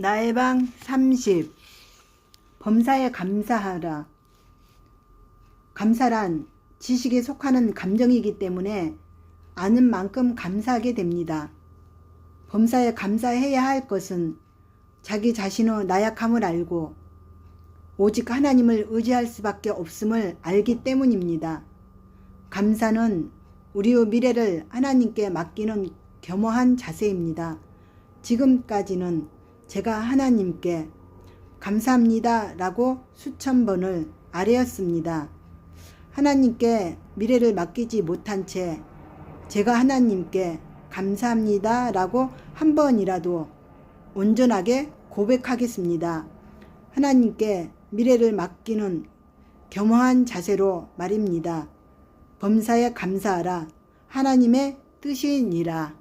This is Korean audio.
나의 방 30. 범사에 감사하라. 감사란 지식에 속하는 감정이기 때문에 아는 만큼 감사하게 됩니다. 범사에 감사해야 할 것은 자기 자신의 나약함을 알고 오직 하나님을 의지할 수밖에 없음을 알기 때문입니다. 감사는 우리의 미래를 하나님께 맡기는 겸허한 자세입니다. 지금까지는 제가 하나님께 감사합니다 라고 수천 번을 아뢰었습니다. 하나님께 미래를 맡기지 못한 채 제가 하나님께 감사합니다 라고 한 번이라도 온전하게 고백하겠습니다. 하나님께 미래를 맡기는 겸허한 자세로 말입니다. 범사에 감사하라. 하나님의 뜻이니라.